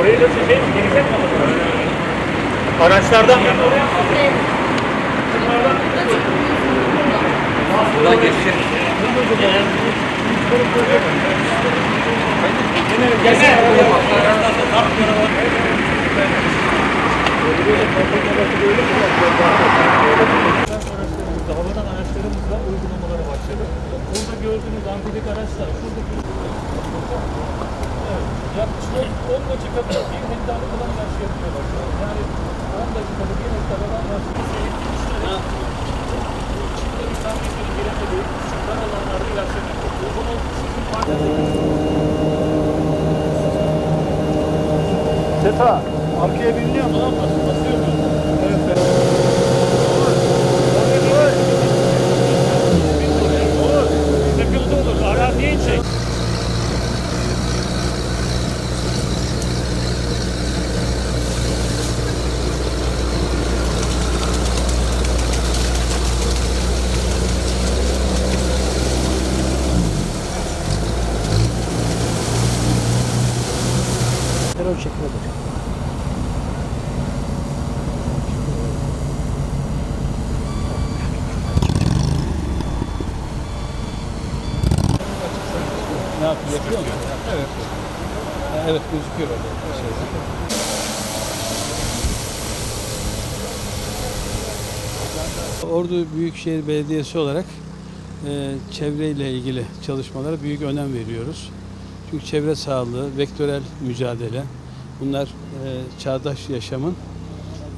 Orayı da şey, gelecek mi? Araçlardan mı? Buradan araçlarımızda, havadan araçlarımızla uygulamalara başladık. Burada gördüğünüz amfilik araçlar, şuradaki Evet, yaklaşık 10 dakikada 1 hektar falan ilaç yapıyorlar. şu an. Yani 10 dakikada 1 hektar alan başlıyor. Çiftler misafirleri gelemediği, sıklar alanlarda ilaçlarını yapıyor. Bunu sizin Teta, arkaya biniliyor mu? Tamam, bas- Terör çekiyordur. Ne yapıyor? Yapıyor mu? Evet. Evet gözüküyor orada. Şeyde. Ordu Büyükşehir Belediyesi olarak e, çevreyle ilgili çalışmalara büyük önem veriyoruz. Çünkü çevre sağlığı, vektörel mücadele bunlar e, çağdaş yaşamın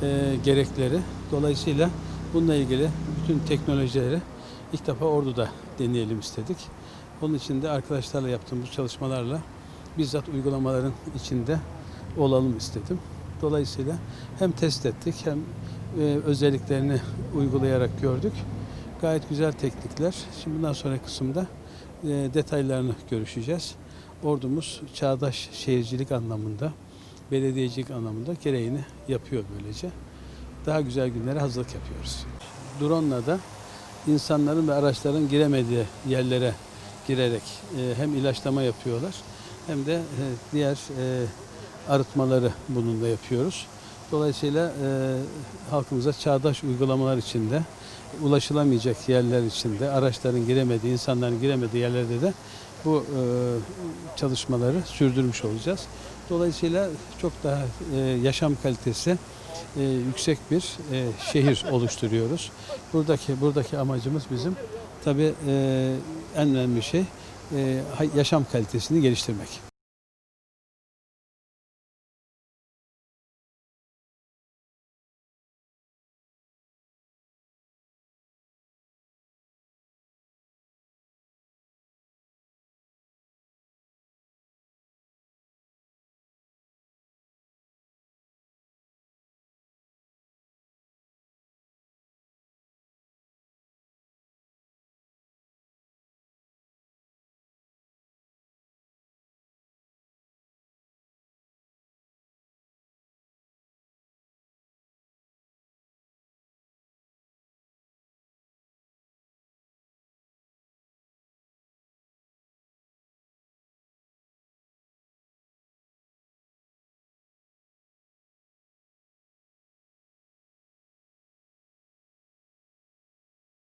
e, gerekleri. Dolayısıyla bununla ilgili bütün teknolojileri ilk defa Ordu'da deneyelim istedik. Onun için de arkadaşlarla yaptığımız çalışmalarla bizzat uygulamaların içinde olalım istedim. Dolayısıyla hem test ettik hem e, özelliklerini uygulayarak gördük. Gayet güzel teknikler. Şimdi bundan sonraki kısımda e, detaylarını görüşeceğiz. Ordumuz çağdaş şehircilik anlamında, belediyecilik anlamında gereğini yapıyor böylece. Daha güzel günlere hazırlık yapıyoruz. Drone'la da insanların ve araçların giremediği yerlere girerek e, hem ilaçlama yapıyorlar hem de e, diğer e, arıtmaları bununla yapıyoruz. Dolayısıyla e, halkımıza çağdaş uygulamalar içinde, ulaşılamayacak yerler içinde, araçların giremediği, insanların giremediği yerlerde de bu e, çalışmaları sürdürmüş olacağız. Dolayısıyla çok daha e, yaşam kalitesi e, yüksek bir e, şehir oluşturuyoruz. Buradaki buradaki amacımız bizim tabii e, en önemli şey e, yaşam kalitesini geliştirmek.